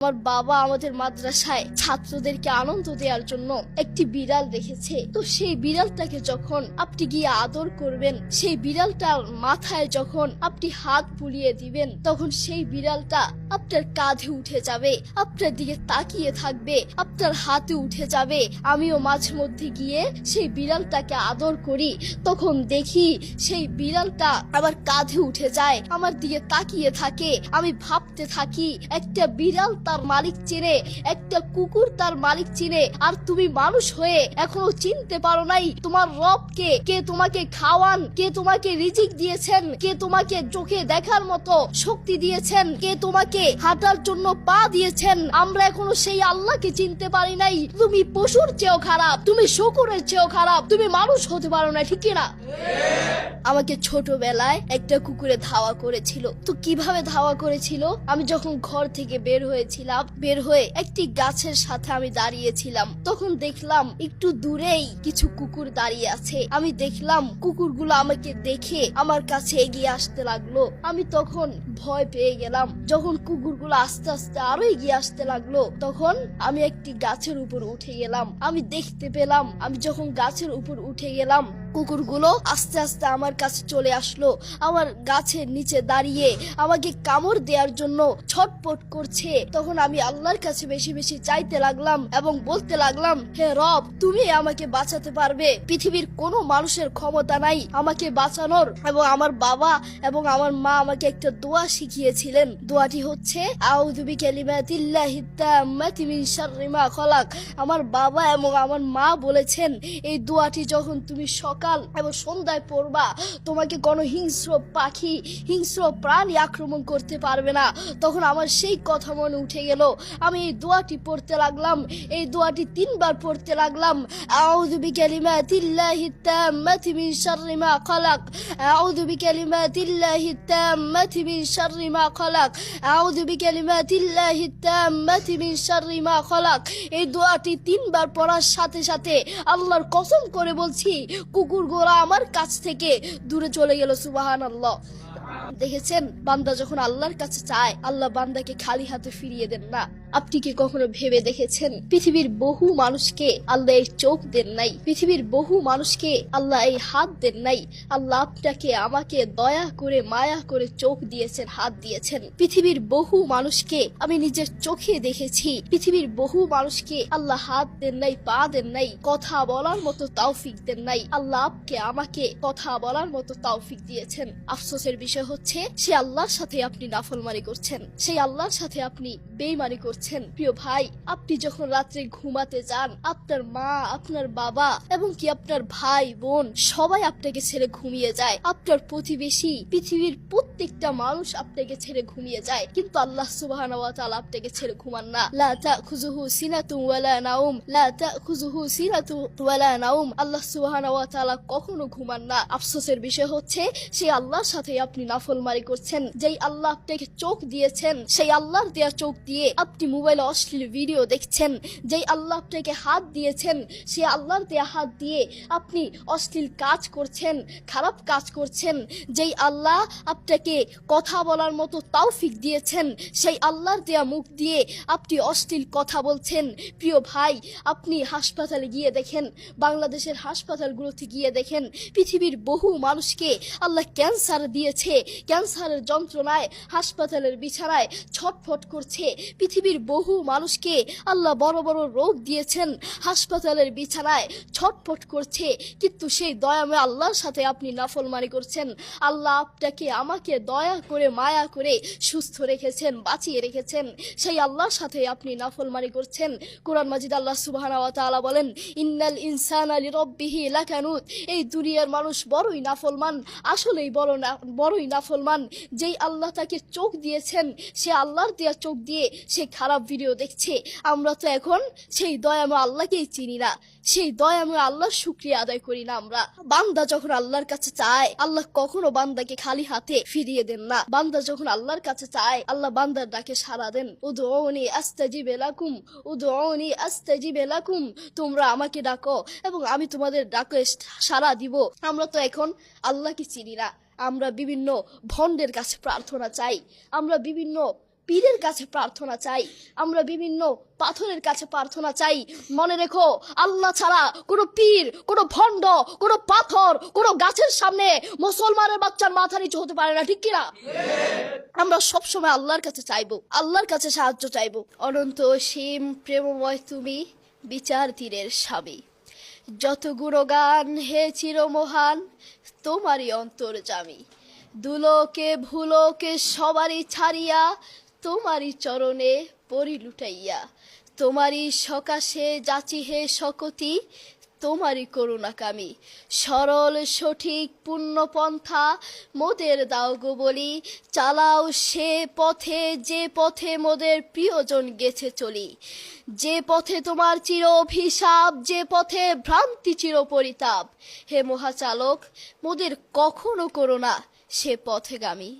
আমার বাবা আমাদের মাদ্রাসায় ছাত্রদেরকে আনন্দ দেওয়ার জন্য একটি বিড়াল রেখেছে। তো সেই বিড়ালটাকে যখন আপনি গিয়ে আদর করবেন, সেই বিড়ালটার মাথায় যখন আপনি হাত বুলিয়ে দিবেন, তখন সেই বিড়ালটা আপনার কাঁধে উঠে যাবে, আপনার দিকে তাকিয়ে থাকবে, আপনার হাতে উঠে যাবে। আমিও মাঝে মধ্যে গিয়ে সেই বিড়ালটাকে আদর করি, তখন দেখি সেই বিড়ালটা আবার কাঁধে উঠে যায়, আমার দিকে তাকিয়ে থাকে। আমি ভাবতে থাকি, একটা বিড়াল তার মালিক চিনে, একটা কুকুর তার মালিক চিনে, আর তুমি মানুষ হয়ে এখনও চিনতে পারো নাই তোমার রবকে কে কে তোমাকে খাওয়ান, কে তোমাকে রিজিক দিয়েছেন, কে তোমাকে চোখে দেখার মতো শক্তি দিয়েছেন, কে তোমাকে হাঁটার জন্য পা দিয়েছেন। আমরা এখনও সেই আল্লাহকে চিনতে পারি নাই। তুমি পশুর চেয়েও খারাপ, তুমি শকুরের চেয়েও খারাপ, তুমি মানুষ হতে পারো না, ঠিক না আমাকে ছোটবেলায় একটা কুকুরে ধাওয়া করেছিল। তো কীভাবে ধাওয়া করেছিল? আমি যখন ঘর থেকে বের হয়েছিলাম বের হয়ে একটি গাছের সাথে আমি দাঁড়িয়েছিলাম। তখন দেখলাম একটু দূরেই কিছু কুকুর দাঁড়িয়ে আছে। আমি দেখলাম কুকুরগুলো আমাকে দেখে আমার কাছে এগিয়ে আসতে লাগল। আমি তখন ভয় পেয়ে গেলাম। যখন কুকুরগুলো আস্তে আস্তে আরও এগিয়ে আসতে লাগল, তখন আমি একটি গাছের উপর উঠে গেলাম। আমি দেখতে পেলাম, আমি যখন গাছের উপর উঠে গেলাম কুকুরগুলো আস্তে আস্তে আমার কাছে চলে আসলো। আমার গাছের নিচে দাঁড়িয়ে আমাকে কামড় দেওয়ার জন্য ছটপট করছে। তখন আমি আল্লাহর কাছে বেশি বেশি চাইতে লাগলাম এবং বলতে লাগলাম, হে রব, তুমি আমাকে বাঁচাতে পারবে। পৃথিবীর কোনো মানুষের ক্ষমতা নাই আমাকে বাঁচানোর। এবং আমার বাবা এবং আমার মা আমাকে একটা দোয়া শিখিয়েছিলেন। দোয়াটি হচ্ছে আমার বাবা এবং আমার মা বলেছেন, এই দোয়াটি যখন তুমি সকাল এবং সন্ধ্যায় পড়বা। তোমাকে কোনো হিংস্র পাখি, হিংস্র প্রাণী আক্রমণ করতে পারবে না। তখন আমার সেই কথা মনে উঠে গেল। আমি এই দোয়াটি পড়তে লাগলাম। এই দোয়াটি তিনবার পড়তে লাগলাম। আউযু খলাক। খলাক। খলাক। এই দোয়াটি তিনবার পড়ার সাথে সাথে আল্লাহর কসম করে বলছি কুকুরগুলো আমার কাছ থেকে দূরে চলে গেল সুবাহান আল্লাহ দেখেছেন? বান্দা যখন আল্লাহর কাছে চায়, আল্লাহ বান্দাকে খালি হাতে ফিরিয়ে দেন না। আপনি কি কখনো ভেবে দেখেছেন? পৃথিবীর বহু মানুষকে আল্লাহ এই চোখ দেন নাই। পৃথিবীর বহু মানুষকে আল্লাহ এই হাত দেন নাই। আল্লাহ আপনাকে আমাকে দয়া করে, মায়া করে চোখ দিয়েছেন, হাত দিয়েছেন। পৃথিবীর বহু মানুষকে আমি নিজের চোখে দেখেছি। পৃথিবীর বহু মানুষকে আল্লাহ হাত দেন নাই, পা দেন নাই, কথা বলার মতো তাওফিক দেন নাই। আল্লাহ আপকে, আমাকে কথা বলার মতো তাওফিক দিয়েছেন। আফসোসের বিষয় হচ্ছে, সে আল্লাহর সাথে আপনি নাফলমারি করছেন। সেই আল্লাহর সাথে আপনি বেইমানি করছেন। প্রিয় ভাই, আপনি যখন রাত্রে ঘুমাতে যান, আপনার মা, আপনার বাবা এবং কি আপনার ভাই, বোন, সবাই আপনাকে ছেড়ে ঘুমিয়ে যায়। আপনার প্রতিবেশী, পৃথিবীর প্রত্যেকটা মানুষ আপনাকে ছেড়ে ঘুমিয়ে যায়। কিন্তু আল্লাহ তাআলা আপনাকে ছেড়ে ঘুমান না। লা তাখুযুহু সিনাতুন ওয়ালা নাউম লা তাখুযুহু সিনাতুন ওয়ালা নাউম আল্লাহ ওয়া কখনো ঘুমান না। আফসোসের বিষয় হচ্ছে, সেই আল্লাহর সাথে আপনি নাফরমানি করছেন। যেই আল্লাহ আপনাকে চোখ দিয়েছেন, সেই আল্লাহর দেয়া চোখ দিয়ে আপনি মোবাইলে অশ্লীল ভিডিও দেখছেন, যেই আল্লাহ আপনাকে হাত দিয়েছেন সেই আল্লাহর দেয়া হাত দিয়ে আপনি অশ্লীল কাজ করছেন, খারাপ কাজ করছেন, যেই আল্লাহ আপনাকে কথা বলার মতো তৌফিক দিয়েছেন, সেই আল্লাহর দেয়া মুখ দিয়ে আপনি অশ্লীল কথা বলছেন। প্রিয় ভাই, আপনি হাসপাতালে গিয়ে দেখেন, বাংলাদেশের হাসপাতালগুলোতে গিয়ে দেখেন, পৃথিবীর বহু মানুষকে আল্লাহ ক্যান্সার দিয়েছে, ক্যান্সারের যন্ত্রণায় হাসপাতালের বিছানায় ছটফট করছে, পৃথিবীর বহু মানুষকে আল্লাহ বড় বড় রোগ দিয়েছেন। হাসপাতালের বিছানায় ছটফট করছে, কিন্তু সেই দয়াময় আল্লাহর সাথে আপনি নাফলমারি করছেন। আল্লাহ আপনাকে আমাকে দয়া করে, মায়া করে সুস্থ রেখেছেন, বাঁচিয়ে রেখেছেন। সেই আল্লাহর সাথে আপনি নাফলমারি করছেন। কোরআন মাজিদ আল্লাহ সুবহানাহু ওয়া তাআলা বলেন, ইন্নাল ইনসানা লিরাব্বিহি লাকানুত। এই দুনিয়ার মানুষ বড়ই নাফলমান আসলেই বড় বড়ই নাফলমান যেই আল্লাহ তাকে চোখ দিয়েছেন, সে আল্লাহর দেয়া চোখ দিয়ে সে খারাপ ভিডিও দেখছে, আমরা তো এখন সেই দয়াময় আল্লাহকেই চিনি না। সেই দয়াময় আল্লাহর শুক্রিয়া আদায় করি না আমরা। বান্দা যখন আল্লাহর কাছে চায়, আল্লাহ কখনো বান্দাকে খালি হাতে ফিরিয়ে দেন না। বান্দা যখন আল্লাহর কাছে চায়, আল্লাহ বান্দার ডাকে সাড়া দেন। উদৌনি আস্তাজিব লাকুম উদৌনি আস্তাজিব লাকুম, তোমরা আমাকে ডাকো এবং আমি তোমাদের ডাকে সাড়া দিব। আমরা তো এখন আল্লাহকে চিনি না। আমরা বিভিন্ন ভণ্ডের কাছে প্রার্থনা চাই। আমরা বিভিন্ন পীরের কাছে প্রার্থনা চাই। আমরা বিভিন্ন পাথরের কাছে প্রার্থনা চাই। মনে রেখো, আল্লাহ ছাড়া কোনো পীর, কোনো ভণ্ড, কোনো পাথর, কোনো গাছের সামনে মুসলমানের বাচ্চার মাথা নিচু হতে পারে না, ঠিক কিনা? আমরা সবসময় আল্লাহর কাছে চাইব, আল্লাহর কাছে সাহায্য চাইব। অনন্ত সীম প্রেমময় তুমি বিচার তীরের স্বামী। যত গুণগান হে চিরমহান, তোমারই অন্তর অন্তর্জামী। দুলোকে ভুলোকে সবারই ছাড়িয়া তোমারই চরণে পরি লুটাইয়া, তোমারই সকাশে যাচি হে শকতি, তোমারই করুণাকামী। সরল, সঠিক পূর্ণপন্থা মোদের দাও গো বলি, চালাও সে পথে, যে পথে মোদের প্রিয়জন গেছে চলি। যে পথে তোমার চির অভিশাপ, যে পথে ভ্রান্তি চির পরিতাপ। হে মহাচালক, মোদের কখনো করো না সে পথেগামী।